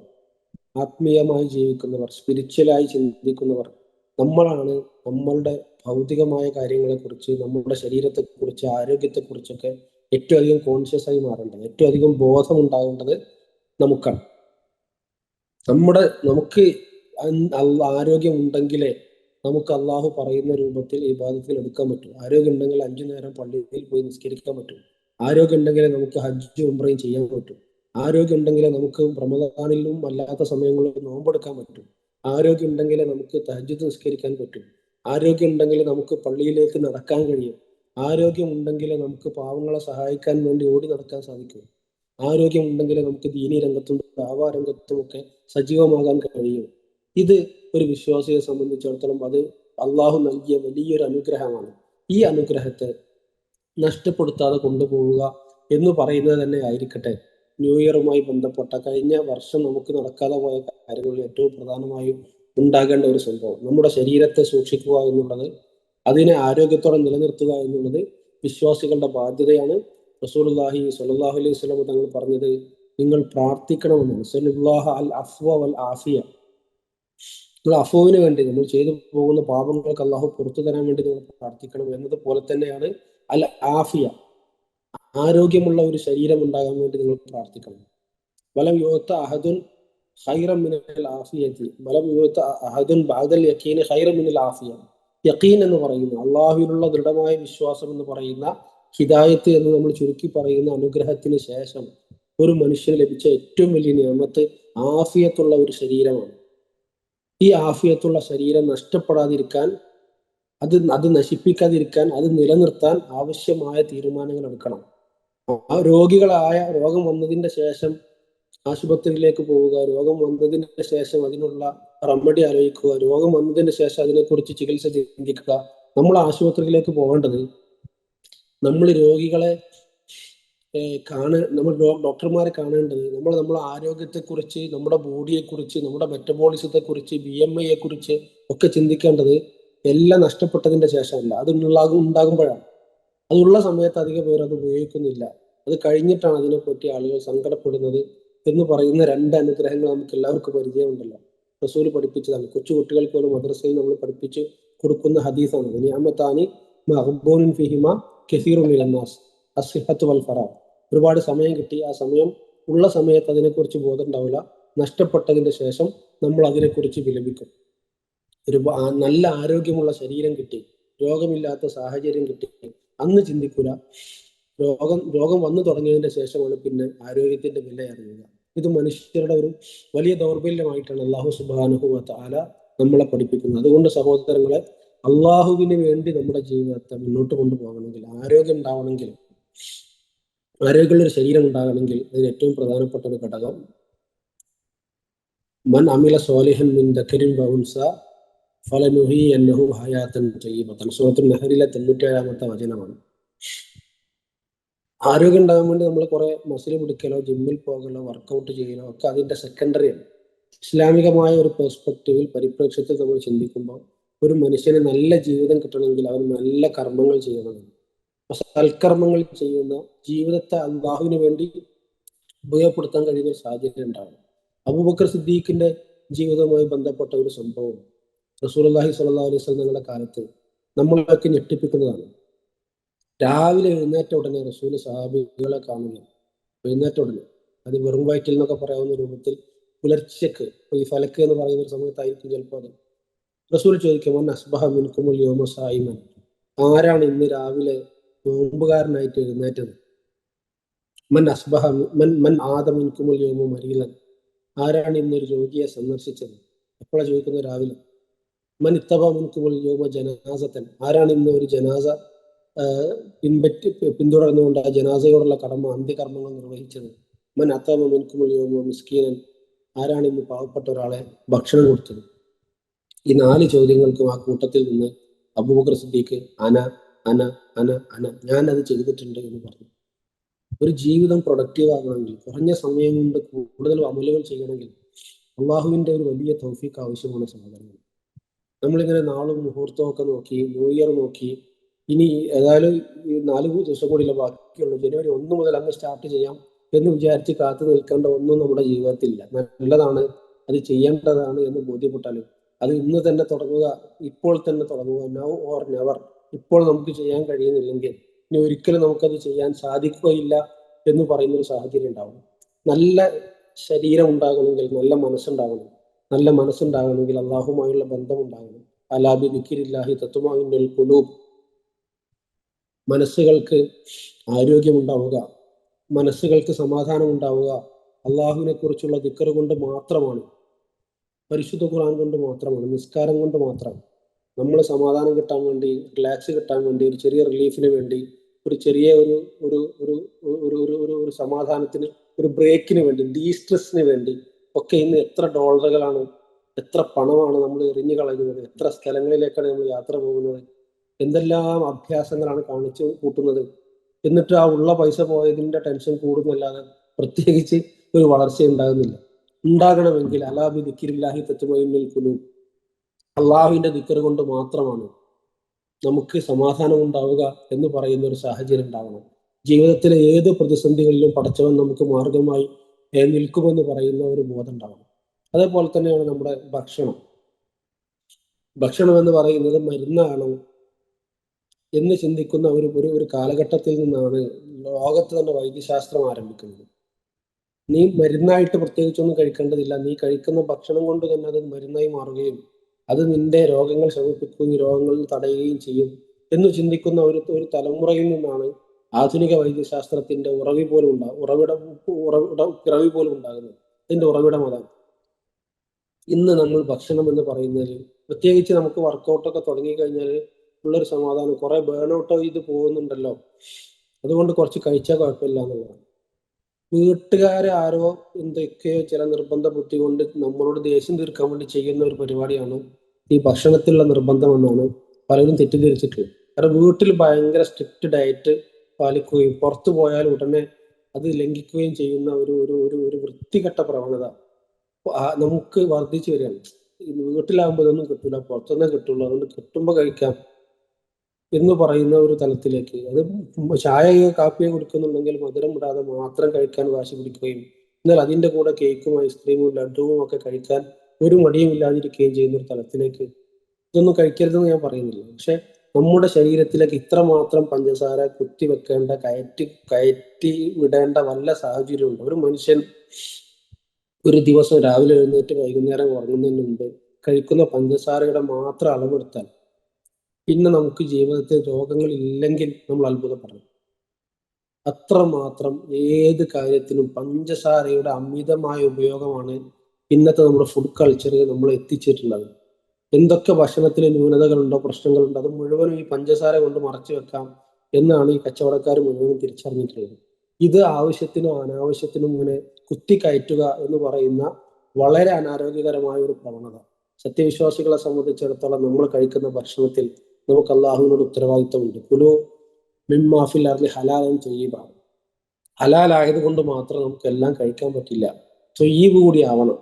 Speaker 1: ആത്മീയമായി ജീവിക്കുന്നവർ സ്പിരിച്വലായി ചിന്തിക്കുന്നവർ നമ്മളാണ് നമ്മളുടെ ഭൗതികമായ കാര്യങ്ങളെക്കുറിച്ച് നമ്മുടെ ശരീരത്തെക്കുറിച്ച് ആരോഗ്യത്തെക്കുറിച്ചൊക്കെ ഏറ്റവും അധികം കോൺഷ്യസ് ആയി മാറേണ്ടത് ഏറ്റവും അധികം ബോധമുണ്ടാകേണ്ടത് നമുക്കാണ്. നമ്മുടെ നമുക്ക് ആരോഗ്യം ഉണ്ടെങ്കിലേ നമുക്ക് അള്ളാഹു പറയുന്ന രൂപത്തിൽ ഈ ബാധത്തിൽ എടുക്കാൻ പറ്റും. ആരോഗ്യം ഉണ്ടെങ്കിൽ അഞ്ചു നേരം പള്ളിയിൽ പോയി നിസ്കരിക്കാൻ പറ്റും. ആരോഗ്യം ഉണ്ടെങ്കിലേ നമുക്ക് ഹജ്ജ് ഉംറയും ചെയ്യാൻ പറ്റും. ആരോഗ്യം ഉണ്ടെങ്കിലേ നമുക്ക് റമദാനിലും അല്ലാത്ത സമയങ്ങളിലും നോമ്പെടുക്കാൻ പറ്റും. ആരോഗ്യം ഉണ്ടെങ്കിലേ നമുക്ക് തഹജ്ജുദ് നിസ്കരിക്കാൻ പറ്റും. ആരോഗ്യം ഉണ്ടെങ്കിൽ നമുക്ക് പള്ളിയിലേക്ക് നടക്കാൻ കഴിയും. ആരോഗ്യം ഉണ്ടെങ്കിലേ നമുക്ക് പാവങ്ങളെ സഹായിക്കാൻ വേണ്ടി ഓടി നടക്കാൻ സാധിക്കും. ആരോഗ്യം ഉണ്ടെങ്കിൽ നമുക്ക് ദീനി രംഗത്തും ദാവാ രംഗത്തും ഒക്കെ സജീവമാകാൻ കഴിയും. ഇത് ഒരു വിശ്വാസിയെ സംബന്ധിച്ചിടത്തോളം അത് അള്ളാഹു നൽകിയ വലിയൊരു അനുഗ്രഹമാണ്. ഈ അനുഗ്രഹത്തെ നഷ്ടപ്പെടുത്താതെ കൊണ്ടുപോവുക എന്ന് പറയുന്നത് തന്നെ ആയിരിക്കട്ടെ. ന്യൂ ഇയറുമായി ബന്ധപ്പെട്ട കഴിഞ്ഞ വർഷം നമുക്ക് നടക്കാതെ പോയ കാര്യങ്ങളിൽ ഏറ്റവും പ്രധാനമായും ഉണ്ടാകേണ്ട ഒരു സംഭവം. നമ്മുടെ ശരീരത്തെ സൂക്ഷിക്കുക എന്നുള്ളത് അതിനെ ആരോഗ്യത്തോടെ നിലനിർത്തുക എന്നുള്ളത് വിശ്വാസികളുടെ ബാധ്യതയാണ്. റസൂലുള്ളാഹി സ്വല്ലല്ലാഹു അലൈഹി വസല്ലം തങ്ങൾ പറഞ്ഞത് നിങ്ങൾ പ്രാർത്ഥിക്കണമെന്നാണ്. സലുല്ലാഹ അൽ അഫ്വ വൽ ആഫിയ. നിങ്ങൾ അഫുവിന് വേണ്ടി നമ്മൾ ചെയ്തു പോകുന്ന പാപങ്ങൾക്ക് അള്ളാഹു പുറത്തു തരാൻ വേണ്ടി നിങ്ങൾ പ്രാർത്ഥിക്കണം എന്നതുപോലെ തന്നെയാണ് അൽ ആഫിയ. ആരോഗ്യമുള്ള ഒരു ശരീരം ഉണ്ടാകാൻ വേണ്ടി നിങ്ങൾ പ്രാർത്ഥിക്കണം. വലം യുത അഹദുൻ ഹൈറം മിനൽ ആഫിയത്തി. വലം യുത അഹദുൻ ബാദൽ യക്കീൻ ഹൈറം മിനൽ ആഫിയ യക്കീൻ എന്ന് പറയുന്ന അള്ളാഹുവിനുള്ള ദൃഢമായ വിശ്വാസം എന്ന് പറയുന്ന ഹിദായത്ത് എന്ന് നമ്മൾ ചുരുക്കി പറയുന്ന അനുഗ്രഹത്തിന് ശേഷം ഒരു മനുഷ്യന് ലഭിച്ച ഏറ്റവും വലിയ നിയമത്ത് ആഫിയത്തുള്ള ഒരു ശരീരമാണ്. ഈ ആഫിയത്തുള്ള ശരീരം നഷ്ടപ്പെടാതിരിക്കാൻ അത് അത് നശിപ്പിക്കാതിരിക്കാൻ അത് നിലനിർത്താൻ ആവശ്യമായ തീരുമാനങ്ങൾ എടുക്കണം. ആ രോഗികളായ രോഗം വന്നതിന്റെ ശേഷം ആശുപത്രിയിലേക്ക് പോവുക രോഗം വന്നതിന് ശേഷം അതിനുള്ള റെമഡി ആലോചിക്കുക രോഗം വന്നതിന് ശേഷം അതിനെക്കുറിച്ച് ചികിത്സ ചിന്തിക്കുക. നമ്മൾ ആശുപത്രിയിലേക്ക് പോകേണ്ടത് നമ്മൾ രോഗികളെ കാണ നമ്മൾ ഡോക്ടർമാരെ കാണേണ്ടത് നമ്മൾ നമ്മുടെ ആരോഗ്യത്തെക്കുറിച്ച് നമ്മുടെ ബോഡിയെക്കുറിച്ച് നമ്മുടെ മെറ്റബോളിസത്തെക്കുറിച്ച് ബി എം ഐയെ കുറിച്ച് ഒക്കെ ചിന്തിക്കേണ്ടത് എല്ലാം നഷ്ടപ്പെട്ടതിന്റെ ശേഷമല്ല. അത് ഉണ്ടാകും ഉണ്ടാകുമ്പോഴാണ്. അതുള്ള സമയത്ത് അധികം പേർ അത് ഉപയോഗിക്കുന്നില്ല. അത് കഴിഞ്ഞിട്ടാണ് അതിനെപ്പറ്റി ആളുകൾ സങ്കടപ്പെടുന്നത് എന്ന് പറയുന്ന രണ്ട് അനുഗ്രഹങ്ങൾ നമുക്ക് എല്ലാവർക്കും പരിചയമുണ്ടല്ലോ. റസൂൽ പഠിപ്പിച്ചതാണ്. കൊച്ചു കുട്ടികൾക്ക് ഒരു മദ്രസയിൽ നമ്മൾ പഠിപ്പിച്ച് കൊടുക്കുന്ന ഹദീസാണ്. നിയാമത്താനി മഹബൂൻ ഫിഹിമ കെസീറുൽ മിലന്നാസ് അസിഹത്ത് വൽ ഫറാ. ഒരുപാട് സമയം കിട്ടി. ആ സമയം ഉള്ള സമയത്ത് അതിനെക്കുറിച്ച് ബോധം ഉണ്ടാവില്ല. നഷ്ടപ്പെട്ടതിന്റെ ശേഷം നമ്മൾ അതിനെക്കുറിച്ച് വിലപിക്കും. ഒരു നല്ല ആരോഗ്യമുള്ള ശരീരം കിട്ടി. രോഗമില്ലാത്ത സാഹചര്യം കിട്ടി. അന്ന് ചിന്തിക്കൂല. രോഗം രോഗം വന്നു തുടങ്ങിയതിന്റെ ശേഷമാണ് പിന്നെ ആരോഗ്യത്തിന്റെ വില അറിയുക. ഇത് മനുഷ്യരുടെ ഒരു വലിയ ദൗർബല്യമായിട്ടാണ് അള്ളാഹു സുബാനുഹു താല നമ്മളെ പഠിപ്പിക്കുന്നത്. അതുകൊണ്ട് സഹോദരങ്ങളെ അള്ളാഹുവിന് വേണ്ടി നമ്മുടെ ജീവിതത്തെ മുന്നോട്ട് കൊണ്ടുപോകണമെങ്കിൽ ആരോഗ്യം ഉണ്ടാവണമെങ്കിൽ ആരോഗ്യമുള്ള ഒരു ശരീരം ഉണ്ടാകണമെങ്കിൽ അതിന് ഏറ്റവും പ്രധാനപ്പെട്ട ഒരു ഘടകം മൻ അമില സോലിഹൻ മിൻ ദക്കരിൻ ബൗൻസ ഫലനുഹി എന്നഹു ഹയാത്തൻ ചെയ്യബത്തൻ സൂറത്തുൽ നെഹറിലെ തൊണ്ണൂറ്റേഴാമത്തെ വചനമാണ്. ആരോഗ്യം ഉണ്ടാകാൻ വേണ്ടി നമ്മൾ കുറെ മസിൽ പിടിക്കലോ ജിമ്മിൽ പോകലോ വർക്കൗട്ട് ചെയ്യലോ ഒക്കെ അതിന്റെ സെക്കൻഡറിയാണ് ഇസ്ലാമികമായ ഒരു പെർസ്പെക്റ്റീവിൽ പരിപ്രേക്ഷ്യത്തിൽ നമ്മൾ ചിന്തിക്കുമ്പോൾ ഒരു മനുഷ്യന് നല്ല ജീവിതം കിട്ടണമെങ്കിൽ അവൻ നല്ല കർമ്മങ്ങൾ ചെയ്യണമെന്ന് സൽക്കർമ്മങ്ങൾ ചെയ്യുന്ന ജീവിതത്തെ അള്ളാഹുവിന് വേണ്ടി ഉപയോഗപ്പെടുത്താൻ കഴിയുന്ന ഒരു സാഹചര്യം ഉണ്ടാവും അബൂബക്കർ സിദ്ദീഖിന്റെ ജീവിതവുമായി ബന്ധപ്പെട്ട ഒരു സംഭവം. റസൂൽ അള്ളാഹി സ്വല്ലാ അലൈഹി സ്വലങ്ങളുടെ കാലത്ത് നമ്മളൊക്കെ ഞെട്ടിപ്പിക്കുന്നതാണ്. രാവിലെ എഴുന്നേറ്റ ഉടനെ റസൂൽ സഹാബികളെ കാണുക എഴുന്നേറ്റ ഉടനെ. അത് വെറും വയറ്റിൽ എന്നൊക്കെ പറയാവുന്ന രൂപത്തിൽ പുലർച്ചക്ക് ഈ ഫലക്ക് എന്ന് പറയുന്ന ഒരു സമയത്തായിരിക്കും ചിലപ്പോൾ അത്. റസൂൽ ചോദിക്കുമ്പോൾ അസ്ബഹ മിൻകുമുൽ യോമ സായിമൻ. ആരാണ് ഇന്ന് രാവിലെ നോമ്പുകാരനായിട്ട് എഴുന്നേറ്റത്? മൻ അസ്ബഹ മൻ മൻ ആദമിൻകുമുൽ യോമ മരീലൻ. ആരാണ് ഇന്നൊരു രോഗിയെ സന്ദർശിച്ചത്? എപ്പോഴാണ് ചോദിക്കുന്നത് രാവിലെ. മൻ ഇത്തബ മുൻകുമുൽ യോമ ജനാസത്തൻ ആരാണ് ഇന്ന് ഒരു ജനാസ പിൻപറ്റി പിന്തുടർന്നുകൊണ്ട് ആ ജനാസയോടുള്ള കടമ അന്ത്യകർമ്മങ്ങൾ നിർവഹിച്ചത്? മൻ അത്തമ മുൻകുമുൽ യോമ മിസ്കീനൻ. ആരാണ് ഇന്ന് പാവപ്പെട്ട ഒരാളെ ഭക്ഷണം കൊടുത്തത്? ഈ നാല് ചോദ്യങ്ങൾക്കും ആ കൂട്ടത്തിൽ നിന്ന് അബൂബക്കർ സിദ്ദീഖ് അന അന അന അന അത് ചെയ്തിട്ടുണ്ട് എന്ന് പറഞ്ഞു. ഒരു ജീവിതം പ്രൊഡക്റ്റീവ് ആകണമെങ്കിൽ കുറഞ്ഞ സമയം കൊണ്ട് കൂടുതൽ അമലുകൾ ചെയ്യണമെങ്കിൽ അള്ളാഹുവിന്റെ ഒരു വലിയ തൗഫീക്ക് ആവശ്യമാണ് സഹോദരങ്ങൾ നമ്മളിങ്ങനെ നാളും മുഹൂർത്തവും ഒക്കെ നോക്കി ന്യൂ ഇയർ നോക്കി ഇനി ഏതായാലും ഈ നാല് ദിവസം കൂടിയുള്ള ബാക്കിയുള്ളൂ ജനുവരി ഒന്ന് മുതൽ അങ്ങ് സ്റ്റാർട്ട് ചെയ്യാം എന്ന് വിചാരിച്ച് കാത്തു നിൽക്കേണ്ട ഒന്നും നമ്മുടെ ജീവിതത്തിൽ ഇല്ല നല്ലതാണ് അത് ചെയ്യേണ്ടതാണ് എന്ന് ബോധ്യപ്പെട്ടാലും അത് ഇന്ന് തന്നെ തുടങ്ങുക ഇപ്പോൾ തന്നെ തുടങ്ങുക നൗ ഓർ നെവർ ഇപ്പോൾ നമുക്ക് ചെയ്യാൻ കഴിയുന്നില്ലെങ്കിൽ ഇനി ഒരിക്കലും നമുക്കത് ചെയ്യാൻ സാധിക്കുകയില്ല എന്ന് പറയുന്ന ഒരു സാഹചര്യം ഉണ്ടാവും നല്ല ശരീരം ഉണ്ടാകണമെങ്കിൽ നല്ല മനസ്സുണ്ടാകണം. നല്ല മനസ്സുണ്ടാകണമെങ്കിൽ അള്ളാഹുമായുള്ള ബന്ധം ഉണ്ടാകണം അലാബി നിക്കിരില്ലാഹി തത്വമാവിന്റെ കുലൂബ് മനസ്സുകൾക്ക് ആരോഗ്യമുണ്ടാവുക. മനസ്സുകൾക്ക് സമാധാനം ഉണ്ടാവുക അള്ളാഹുവിനെ കുറിച്ചുള്ള ദിക്കറുകൊണ്ട് മാത്രമാണ് പരിശുദ്ധ ഖുർആൻ കൊണ്ട് മാത്രമാണ് നിസ്കാരം കൊണ്ട് മാത്രം. നമ്മൾ സമാധാനം കിട്ടാൻ വേണ്ടി റിലാക്സ് കിട്ടാൻ വേണ്ടി ഒരു ചെറിയ റിലീഫിന് വേണ്ടി ഒരു ചെറിയ ഒരു ഒരു ഒരു ഒരു ഒരു ഒരു ഒരു സമാധാനത്തിന് ഒരു ബ്രേക്കിന് വേണ്ടി ഡീസ്ട്രെസ്സിന് വേണ്ടി ഒക്കെ ഇന്ന് എത്ര ഡോളറുകളാണ് എത്ര പണമാണ് നമ്മൾ എറിഞ്ഞു കളയുന്നത് എത്ര സ്ഥലങ്ങളിലേക്കാണ് നമ്മൾ യാത്ര പോകുന്നത് എന്തെല്ലാം അഭ്യാസങ്ങളാണ് കാണിച്ചു കൂട്ടുന്നത്. എന്നിട്ട് ആ ഉള്ള പൈസ പോയതിന്റെ ടെൻഷൻ കൂടുന്നല്ലാതെ പ്രത്യേകിച്ച് ഒരു വളർച്ച ഉണ്ടാകുന്നില്ല ഉണ്ടാകണമെങ്കിൽ അലാബി ദിക്കിരില്ലാഹി തത്വമയിൽ കുലു. അള്ളാഹുവിന്റെ ദിക്കർ കൊണ്ട് മാത്രമാണ് നമുക്ക് സമാധാനം ഉണ്ടാവുക എന്ന് പറയുന്ന ഒരു സാഹചര്യം ഉണ്ടാകണം ജീവിതത്തിലെ ഏത് പ്രതിസന്ധികളിലും പടച്ചവൻ നമുക്ക് മാർഗമായി നിൽക്കുമെന്ന് പറയുന്ന ഒരു ബോധം ഉണ്ടാവണം. അതേപോലെ തന്നെയാണ് നമ്മുടെ ഭക്ഷണം. ഭക്ഷണം എന്ന് പറയുന്നത് മരുന്നാണ് എന്ന് ചിന്തിക്കുന്ന ഒരു ഒരു കാലഘട്ടത്തിൽ നിന്നാണ് ലോകത്ത് തന്നെ വൈദ്യശാസ്ത്രം ആരംഭിക്കുന്നത്. നീ മരുന്നായിട്ട് പ്രത്യേകിച്ചൊന്നും കഴിക്കേണ്ടതില്ല. നീ കഴിക്കുന്ന ഭക്ഷണം കൊണ്ട് തന്നെ അത് മരുന്നായി മാറുകയും അത് നിന്റെ രോഗങ്ങൾ ശമിപ്പിക്കുകയും രോഗങ്ങൾ തടയുകയും ചെയ്യും എന്ന് ചിന്തിക്കുന്ന ഒരു ഒരു തലമുറയിൽ നിന്നാണ് ആധുനിക വൈദ്യശാസ്ത്രത്തിന്റെ ഉറവി പോലും ഉണ്ടാകും ഉറവിട ഉറവിട പിറവി പോലും ഉണ്ടാകുന്നത്. ഇതിന്റെ ഉറവിടം അതാണ്. ഇന്ന് നമ്മൾ ഭക്ഷണം എന്ന് പറയുന്നതിൽ പ്രത്യേകിച്ച് നമുക്ക് വർക്കൗട്ടൊക്കെ തുടങ്ങി കഴിഞ്ഞാൽ ഉള്ളൊരു സമാധാനം. കുറെ ബേൺ ഔട്ട് ചെയ്ത് പോകുന്നുണ്ടല്ലോ. അതുകൊണ്ട് കുറച്ച് കഴിച്ചാൽ കുഴപ്പമില്ല എന്നുള്ളതാണ്. വീട്ടുകാരെ ആരോ എന്തൊക്കെയോ ചില നിർബന്ധ ബുദ്ധി കൊണ്ട് നമ്മളോട് ദേഷ്യം തീർക്കാൻ വേണ്ടി ചെയ്യുന്ന ഒരു പരിപാടിയാണ് ഈ ഭക്ഷണത്തിലുള്ള നിർബന്ധം എന്നാണ് പലരും തെറ്റിദ്ധരിച്ചിട്ടുള്ളത് കാരണം വീട്ടിൽ ഭയങ്കര സ്ട്രിക്റ്റ് ഡയറ്റ് പാലിക്കുകയും പുറത്തു പോയാൽ ഉടനെ അത് ലംഘിക്കുകയും ചെയ്യുന്ന ഒരു ഒരു ഒരു ഒരു വൃത്തികെട്ട പ്രവണത നമുക്ക് വർദ്ധിച്ചു വരികയാണ്. വീട്ടിലാകുമ്പോൾ ഇതൊന്നും കിട്ടൂല പുറത്തുനിന്നേ കിട്ടുള്ളൂ. അതുകൊണ്ട് കിട്ടുമ്പോൾ കഴിക്കാം. എന്ന് പറയുന്ന ഒരു തലത്തിലേക്ക്. അത് ചായയോ കാപ്പിയോ കുടിക്കുന്നുണ്ടെങ്കിൽ മധുരം ഇടാതെ മാത്രം കഴിക്കാൻ വാശി പിടിക്കുകയും എന്നാൽ അതിന്റെ കൂടെ കേക്കും ഐസ്ക്രീമും ലഡുവും ഒക്കെ കഴിക്കാൻ ഒരു മടിയും ഇല്ലാതിരിക്കുകയും ചെയ്യുന്ന ഒരു തലത്തിലേക്ക്. ഇതൊന്നും കഴിക്കരുതെന്ന് ഞാൻ പറയുന്നില്ല. പക്ഷെ നമ്മുടെ ശരീരത്തിലേക്ക് ഇത്രമാത്രം പഞ്ചസാര കുത്തിവെക്കേണ്ട കയറ്റി കയറ്റി വിടേണ്ട വല്ല സാഹചര്യമുണ്ട്. ഒരു മനുഷ്യൻ ഒരു ദിവസം രാവിലെ എഴുന്നേറ്റ് വൈകുന്നേരം ഉറങ്ങുന്നതിന് മുമ്പ് കഴിക്കുന്ന പഞ്ചസാരയുടെ മാത്രം അളവെടുത്താൽ പിന്നെ നമുക്ക് ജീവിതത്തിൽ രോഗങ്ങൾ ഇല്ലെങ്കിൽ നമ്മൾ അത്ഭുതപ്പെടണം അത്രമാത്രം ഏത് കാര്യത്തിനും പഞ്ചസാരയുടെ അമിതമായ ഉപയോഗമാണ് ഇന്നത്തെ നമ്മുടെ ഫുഡ് കൾച്ചറിൽ നമ്മൾ എത്തിച്ചിട്ടുള്ളത്. എന്തൊക്കെ ഭക്ഷണത്തിന് ന്യൂനതകളുണ്ടോ പ്രശ്നങ്ങളുണ്ടോ അത് മുഴുവനും ഈ പഞ്ചസാര കൊണ്ട് മറച്ചു വെക്കാം എന്നാണ് ഈ കച്ചവടക്കാർ മുഴുവനും തിരിച്ചറിഞ്ഞിട്ടുള്ളത്. ഇത് ആവശ്യത്തിനും അനാവശ്യത്തിനും ഇങ്ങനെ കുത്തിക്കയറ്റുക എന്ന് പറയുന്ന വളരെ അനാരോഗ്യകരമായ ഒരു പ്രവണത. സത്യവിശ്വാസികളെ സംബന്ധിച്ചിടത്തോളം നമ്മൾ കഴിക്കുന്ന ഭക്ഷണത്തിൽ നമുക്ക് അള്ളാഹുവിനോട് ഉത്തരവാദിത്തമുണ്ട്. കുലു മിമ്മാഫിൽ അറിഞ്ഞ് ഹലാലും തൊയ്യീബാണ് ഹലാലായത് കൊണ്ട് മാത്രം നമുക്ക് എല്ലാം കഴിക്കാൻ പറ്റില്ല. തൊയ്യീബ് കൂടി ആവണം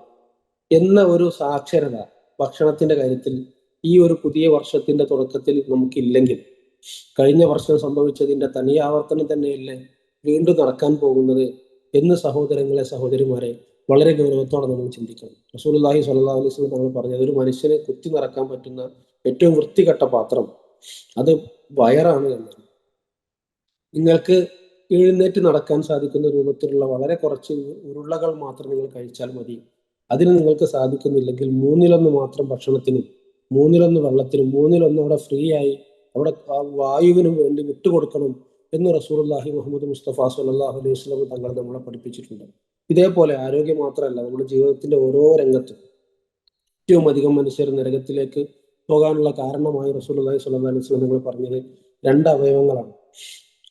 Speaker 1: എന്ന ഒരു സാക്ഷരത ഭക്ഷണത്തിന്റെ കാര്യത്തിൽ ഈ ഒരു പുതിയ വർഷത്തിന്റെ തുടക്കത്തിൽ നമുക്കില്ലെങ്കിൽ കഴിഞ്ഞ വർഷം സംഭവിച്ചതിന്റെ തനിയാവർത്തനം തന്നെയല്ലേ വീണ്ടും നടക്കാൻ പോകുന്നത് എന്ന് സഹോദരങ്ങളെ സഹോദരിമാരെ വളരെ ഗൗരവത്തോടെ നമ്മൾ ചിന്തിക്കണം. റസൂലുള്ളാഹി സ്വല്ലാ അലൈഹി തങ്ങൾ പറഞ്ഞത് ഒരു മനുഷ്യനെ കുത്തി നിറക്കാൻ പറ്റുന്ന ഏറ്റവും വൃത്തികെട്ട പാത്രം അത് വയറാണ് എന്നാണ് നിങ്ങൾക്ക് എഴുന്നേറ്റ് നടക്കാൻ സാധിക്കുന്ന രൂപത്തിലുള്ള വളരെ കുറച്ച് ഉരുളകൾ മാത്രം നിങ്ങൾ കഴിച്ചാൽ മതി. അതിന് നിങ്ങൾക്ക് സാധിക്കുന്നില്ലെങ്കിൽ മൂന്നിലൊന്ന് മാത്രം ഭക്ഷണത്തിനും മൂന്നിലൊന്ന് വെള്ളത്തിനും മൂന്നിലൊന്ന് അവിടെ ഫ്രീ ആയി അവിടെ വായുവിനും വേണ്ടി വിട്ടുകൊടുക്കണം എന്ന് റസൂർല്ലാഹി മുഹമ്മദ് മുസ്തഫ സല്ലാഹു അലൈഹി വസ്ലം തങ്ങൾ നമ്മളെ പഠിപ്പിച്ചിട്ടുണ്ട്. ഇതേപോലെ ആരോഗ്യം മാത്രമല്ല നമ്മുടെ ജീവിതത്തിന്റെ ഓരോ രംഗത്തും ഏറ്റവും അധികം മനുഷ്യർ നരകത്തിലേക്ക് പോകാനുള്ള കാരണമായി അള്ളാഹി സ്വല്ലാ അലൈഹി സ്വലം നിങ്ങൾ പറഞ്ഞത് രണ്ട് അവയവങ്ങളാണ്.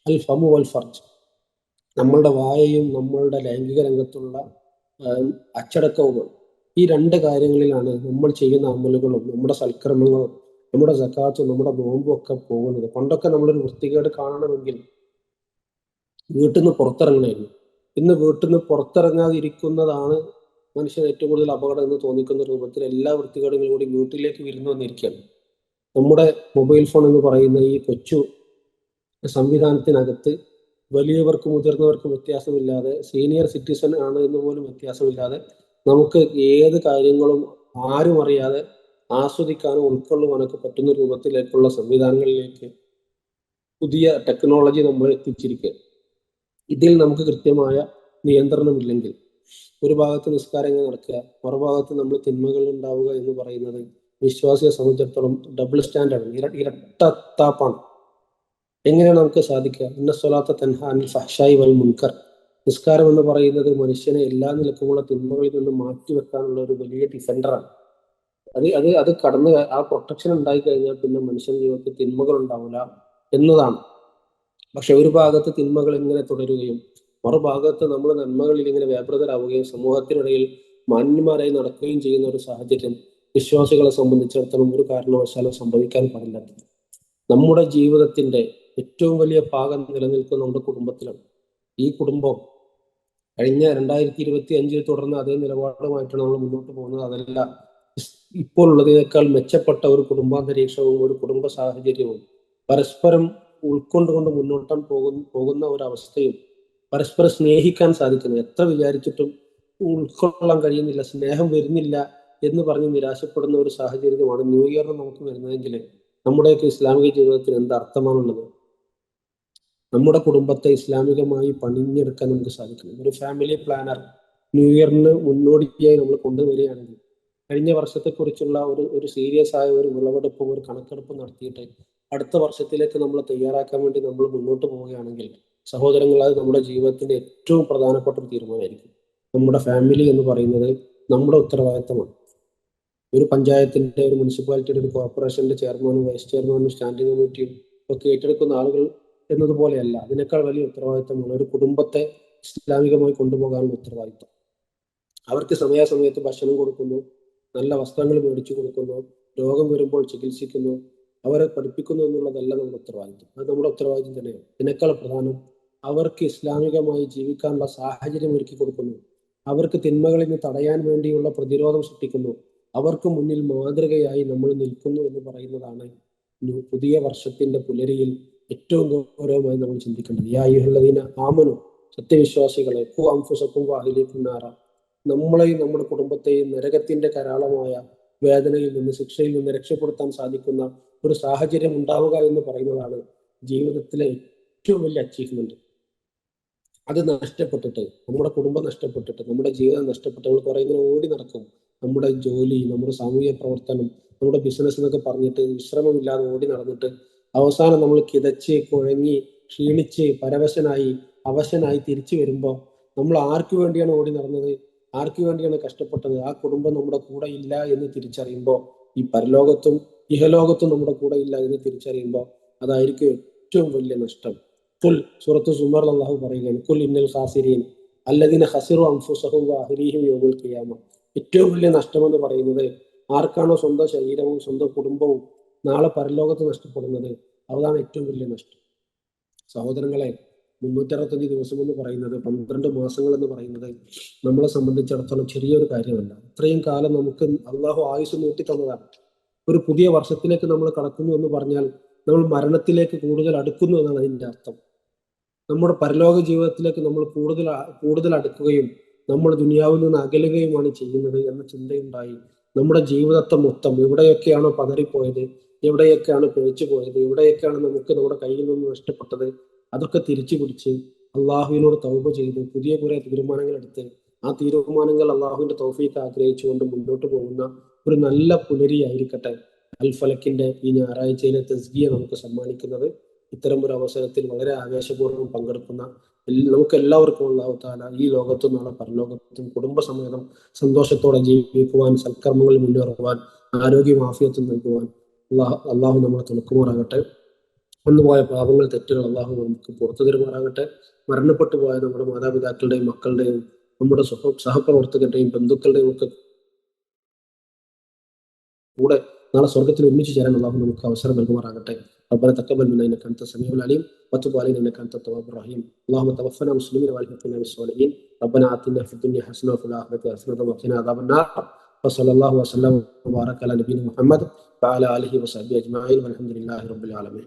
Speaker 1: അൽ ഫമു അൽ ഫർജ്. നമ്മളുടെ വായയും നമ്മളുടെ ലൈംഗിക രംഗത്തുള്ള അച്ചടക്കവുമാണ്. ഈ രണ്ട് കാര്യങ്ങളിലാണ് നമ്മൾ ചെയ്യുന്ന അമലുകളും നമ്മുടെ സൽക്കർമ്മങ്ങളും നമ്മുടെ സക്കാത്തും നമ്മുടെ നോമ്പും ഒക്കെ പോകുന്നത്. പണ്ടൊക്കെ നമ്മളൊരു വൃത്തികേട് കാണണമെങ്കിൽ വീട്ടിൽ നിന്ന് പുറത്തിറങ്ങണമായിരുന്നു. ഇന്ന് വീട്ടിൽ നിന്ന് പുറത്തിറങ്ങാതിരിക്കുന്നതാണ് മനുഷ്യൻ ഏറ്റവും കൂടുതൽ അപകടം എന്ന് തോന്നിക്കുന്ന രൂപത്തിൽ എല്ലാ വൃത്തികേടുകളും കൂടി വീട്ടിലേക്ക് വിരുന്നു വന്നിരിക്കുകയാണ്. നമ്മുടെ മൊബൈൽ ഫോൺ എന്ന് പറയുന്ന ഈ കൊച്ചു സംവിധാനത്തിനകത്ത് വലിയവർക്കും മുതിർന്നവർക്കും വ്യത്യാസമില്ലാതെ സീനിയർ സിറ്റിസൺ ആണ് എന്ന് പോലും വ്യത്യാസമില്ലാതെ നമുക്ക് ഏത് കാര്യങ്ങളും ആരും അറിയാതെ ആസ്വദിക്കാനും ഉൾക്കൊള്ളുവാനൊക്കെ പറ്റുന്ന രൂപത്തിലേക്കുള്ള സംവിധാനങ്ങളിലേക്ക് പുതിയ ടെക്നോളജി നമ്മൾ എത്തിച്ചിരിക്കുക ഇതിൽ നമുക്ക് കൃത്യമായ നിയന്ത്രണമില്ലെങ്കിൽ ഒരു ഭാഗത്ത് നിസ്കാരങ്ങൾ നടക്കുക മറുഭാഗത്ത് നമ്മൾ തിന്മകൾ ഉണ്ടാവുക എന്ന് പറയുന്നത് വിശ്വാസിയെ സംബന്ധിച്ചിടത്തോളം ഡബിൾ സ്റ്റാൻഡാണ് ഇര ഇരട്ടത്താപ്പാണ്. എങ്ങനെയാണ് നമുക്ക് സാധിക്കുക? ഇന്ന സ്വലാത്ത ഫഹ്ഷായി വൽ മുൻകർ. നിസ്കാരം എന്ന് പറയുന്നത് മനുഷ്യനെ എല്ലാ നിലക്കുമുള്ള തിന്മകളിൽ നിന്ന് മാറ്റി വെക്കാനുള്ള ഒരു വലിയ ഡിഫൻഡറാണ് അത് അത് അത് കടന്ന് ആ പ്രൊട്ടക്ഷൻ ഉണ്ടായി കഴിഞ്ഞാൽ പിന്നെ മനുഷ്യൻ ജീവിതത്തിൽ തിന്മകൾ ഉണ്ടാവില്ല എന്നതാണ്. പക്ഷെ ഒരു ഭാഗത്ത് തിന്മകൾ ഇങ്ങനെ തുടരുകയും മറുഭാഗത്ത് നമ്മൾ നന്മകളിൽ ഇങ്ങനെ വ്യാപൃതരാവുകയും സമൂഹത്തിനിടയിൽ മാന്യന്മാരായി നടക്കുകയും ചെയ്യുന്ന ഒരു സാഹചര്യം വിശ്വാസികളെ സംബന്ധിച്ചിടത്തോളം ഒരു കാരണവശാലും സംഭവിക്കാൻ പാടില്ല. നമ്മുടെ ജീവിതത്തിന്റെ ഏറ്റവും വലിയ ഭാഗം നിലനിൽക്കുന്ന നമ്മുടെ കുടുംബത്തിലാണ്. ഈ കുടുംബം കഴിഞ്ഞ രണ്ടായിരത്തി ഇരുപത്തി അഞ്ചിൽ തുടർന്ന് അതേ നിലപാടുമായിട്ടാണ് നമ്മൾ മുന്നോട്ട് പോകുന്നത്. അതല്ല ഇപ്പോൾ ഉള്ളതിനേക്കാൾ മെച്ചപ്പെട്ട ഒരു കുടുംബാന്തരീക്ഷവും ഒരു കുടുംബ സാഹചര്യവും പരസ്പരം ഉൾക്കൊണ്ടുകൊണ്ട് മുന്നോട്ടാൻ പോകുന്ന പോകുന്ന ഒരു അവസ്ഥയും പരസ്പരം സ്നേഹിക്കാൻ സാധിക്കുന്നു. എത്ര വിചാരിച്ചിട്ടും ഉൾക്കൊള്ളാൻ കഴിയുന്നില്ല സ്നേഹം വരുന്നില്ല എന്ന് പറഞ്ഞ് നിരാശപ്പെടുന്ന ഒരു സാഹചര്യമാണ് ന്യൂ ഇയറിന് നമുക്ക് വരുന്നതെങ്കിൽ നമ്മുടെയൊക്കെ ഇസ്ലാമിക ജീവിതത്തിന് എന്ത് അർത്ഥമാണുള്ളത്? നമ്മുടെ കുടുംബത്തെ ഇസ്ലാമികമായി പണിഞ്ഞെടുക്കാൻ നമുക്ക് സാധിക്കണം ഒരു ഫാമിലി പ്ലാനർ ന്യൂ ഇയറിന് മുന്നോടിയായി നമ്മൾ കൊണ്ടുവരികയാണെങ്കിൽ കഴിഞ്ഞ വർഷത്തെക്കുറിച്ചുള്ള ഒരു ഒരു സീരിയസ് ആയ ഒരു വിളവെടുപ്പും ഒരു കണക്കെടുപ്പും നടത്തിയിട്ട് അടുത്ത വർഷത്തിലേക്ക് നമ്മൾ തയ്യാറാക്കാൻ വേണ്ടി നമ്മൾ മുന്നോട്ട് പോവുകയാണെങ്കിൽ സഹോദരങ്ങൾ അത് നമ്മുടെ ജീവിതത്തിന്റെ ഏറ്റവും പ്രധാനപ്പെട്ട ഒരു തീരുമാനമായിരിക്കും. നമ്മുടെ ഫാമിലി എന്ന് പറയുന്നത് നമ്മുടെ ഉത്തരവാദിത്തമാണ്. ഒരു പഞ്ചായത്തിന്റെ ഒരു മുനിസിപ്പാലിറ്റിയുടെ ഒരു കോർപ്പറേഷന്റെ ചെയർമാനും വൈസ് ചെയർമാനും സ്റ്റാൻഡിംഗ് കമ്മിറ്റിയും ഒക്കെ ഏറ്റെടുക്കുന്ന ആളുകൾ എന്നതുപോലെയല്ല അതിനേക്കാൾ വലിയ ഉത്തരവാദിത്തമാണ് ഒരു കുടുംബത്തെ ഇസ്ലാമികമായി കൊണ്ടുപോകാനുള്ള ഉത്തരവാദിത്തം. അവർക്ക് സമയാസമയത്ത് ഭക്ഷണം കൊടുക്കുന്നു നല്ല വസ്ത്രങ്ങൾ മേടിച്ചു കൊടുക്കുന്നു രോഗം വരുമ്പോൾ ചികിത്സിക്കുന്നു അവരെ പഠിപ്പിക്കുന്നു എന്നുള്ളതല്ല നമ്മുടെ ഉത്തരവാദിത്വം അത് നമ്മുടെ ഉത്തരവാദിത്വം തന്നെയാണ്. ഇതിനേക്കാൾ പ്രധാനം അവർക്ക് ഇസ്ലാമികമായി ജീവിക്കാനുള്ള സാഹചര്യം ഒരുക്കി കൊടുക്കുന്നു. അവർക്ക് തിന്മകളിൽ നിന്ന് തടയാൻ വേണ്ടിയുള്ള പ്രതിരോധം സൃഷ്ടിക്കുന്നു. അവർക്ക് മുന്നിൽ മാതൃകയായി നമ്മൾ നിൽക്കുന്നു എന്ന് പറയുന്നതാണ് പുതിയ വർഷത്തിന്റെ പുലരിയിൽ ഏറ്റവും ഗൗരവമായി നമ്മൾ ചിന്തിക്കേണ്ടത്. യാ യുഹല്ലദീന ആമനു സത്യവിശ്വാസികളെ വാഹിലേക്കുന്നാറ നമ്മളെയും നമ്മുടെ കുടുംബത്തെയും നരകത്തിന്റെ കരാളമായ വേദനയിൽ നിന്ന് ശിക്ഷയിൽ നിന്ന് രക്ഷപ്പെടുത്താൻ സാധിക്കുന്ന ഒരു സാഹചര്യം ഉണ്ടാവുക എന്ന് പറയുന്നതാണ് ജീവിതത്തിലെ ഏറ്റവും വലിയ അച്ചീവ്മെന്റ് അത് നഷ്ടപ്പെട്ടിട്ട് നമ്മുടെ കുടുംബം നഷ്ടപ്പെട്ടിട്ട് നമ്മുടെ ജീവിതം നഷ്ടപ്പെട്ട് നമ്മൾ കുറെ ഇങ്ങനെ ഓടി നടക്കും. നമ്മുടെ ജോലി നമ്മുടെ സാമൂഹിക പ്രവർത്തനം നമ്മുടെ ബിസിനസ് എന്നൊക്കെ പറഞ്ഞിട്ട് വിശ്രമമില്ലാതെ ഓടി നടന്നിട്ട് അവസാനം നമ്മൾ കിതച്ച് കുഴങ്ങി ക്ഷീണിച്ച് പരവശനായി അവശനായി തിരിച്ചു വരുമ്പോൾ നമ്മൾ ആർക്കു വേണ്ടിയാണ് ഓടി നടന്നത്? ആർക്കു വേണ്ടിയാണ് കഷ്ടപ്പെട്ടത്? ആ കുടുംബം നമ്മുടെ കൂടെ ഇല്ല എന്ന് തിരിച്ചറിയുമ്പോൾ ഈ പരലോകത്തും ഇഹലോകത്തും നമ്മുടെ കൂടെ ഇല്ല എന്ന് തിരിച്ചറിയുമ്പോൾ അതായിരിക്കും ഏറ്റവും വലിയ നഷ്ടം. കുൽ സൂറത്ത് സുമർ അള്ളാഹു പറയുകയാണ് കുൽ ഇന്നൽ ഖാസിരീൻ അല്ലതിന് ഹസിറു അംഫുസഹും വാഹിരീഹും യോഗുൽ ഖിയാമ ഏറ്റവും വലിയ നഷ്ടമെന്ന് പറയുന്നത് ആർക്കാണോ സ്വന്തം ശരീരവും സ്വന്തം കുടുംബവും നാളെ പരലോകത്ത് നഷ്ടപ്പെടുന്നത്? അതാണ് ഏറ്റവും വലിയ നഷ്ടം. സഹോദരങ്ങളെ മുന്നൂറ്ററുപത്തഞ്ച് ദിവസം എന്ന് പറയുന്നത് പന്ത്രണ്ട് മാസങ്ങൾ എന്ന് പറയുന്നത് നമ്മളെ സംബന്ധിച്ചിടത്തോളം ചെറിയൊരു കാര്യമല്ല. ഇത്രയും കാലം നമുക്ക് അള്ളാഹു ആയുസ് നീട്ടി ഒരു പുതിയ വർഷത്തിലേക്ക് നമ്മൾ കടക്കുന്നു എന്ന് പറഞ്ഞാൽ നമ്മൾ മരണത്തിലേക്ക് കൂടുതൽ അടുക്കുന്നു എന്നാണ് അതിന്റെ അർത്ഥം. നമ്മുടെ പരലോക ജീവിതത്തിലേക്ക് നമ്മൾ കൂടുതൽ കൂടുതൽ അടുക്കുകയും നമ്മൾ ദുനിയാവിൽ നിന്ന് അകലുകയുമാണ് ചെയ്യുന്നത് എന്ന ചിന്തയുണ്ടായി. നമ്മുടെ ജീവിതത്തെ മൊത്തം എവിടെയൊക്കെയാണോ പതറിപ്പോയത് എവിടെയൊക്കെയാണ് പിഴച്ചു പോയത് എവിടെയൊക്കെയാണ് നമുക്ക് നമ്മുടെ കയ്യിൽ നിന്ന് നഷ്ടപ്പെട്ടത് അതൊക്കെ തിരിച്ചു പിടിച്ച് അള്ളാഹുവിനോട് തൗബ ചെയ്ത് പുതിയ കുറെ തീരുമാനങ്ങൾ എടുത്ത് ആ തീരുമാനങ്ങൾ അള്ളാഹുവിന്റെ തൗഫീക്ക് ആഗ്രഹിച്ചുകൊണ്ട് മുന്നോട്ട് പോകുന്ന ഒരു നല്ല പുലരിയായിരിക്കട്ടെ അൽഫലക്കിന്റെ ഈ ഞായറാഴ്ചയിലെ തസ്ഗിയ നമുക്ക് സമ്മാനിക്കുന്നത്. ഇത്തരം ഒരു അവസരത്തിൽ വളരെ ആവേശപൂർവം പങ്കെടുക്കുന്ന നമുക്ക് എല്ലാവർക്കും ഉള്ളാവത്താല ഈ ലോകത്തും നാളെ പരലോകത്തും കുടുംബസമേതം സന്തോഷത്തോടെ ജീവിക്കുവാൻ സൽക്കർമ്മങ്ങളിൽ മുന്നേറുവാൻ ആരോഗ്യം ആഫിയത്തും നൽകുവാൻ അള്ളാഹു അള്ളാഹു നമ്മളെ തുണക്കുമാറാകട്ടെ വന്നുപോയ പാപങ്ങൾ തെറ്റുകൾ അള്ളാഹു നമുക്ക് പുറത്തു തരുമാറാകട്ടെ. മരണപ്പെട്ടു പോയ നമ്മുടെ മാതാപിതാക്കളുടെയും മക്കളുടെയും നമ്മുടെ സഹ സഹപ്രവർത്തകരുടെയും ബന്ധുക്കളുടെയും ഒക്കെ കൂടെ നാളെ സ്വർഗത്തിൽ ഒന്നിച്ചു ചേരാൻ അള്ളാഹു നമുക്ക് അവസരം നൽകുമാറാകട്ടെ. ربنا تقبل منا إنك أنت السميع العليم وتب علينا إنك أنت التواب الرحيم. اللهم توفنا مسلمين والحقنا بالصالحين. ربنا آتنا في الدنيا حسنة وفي الآخرة حسنة وقنا عذاب النار. وصلى الله وسلم وبارك على نبينا محمد وعلى آله وصحبه أجمعين والحمد لله رب العالمين.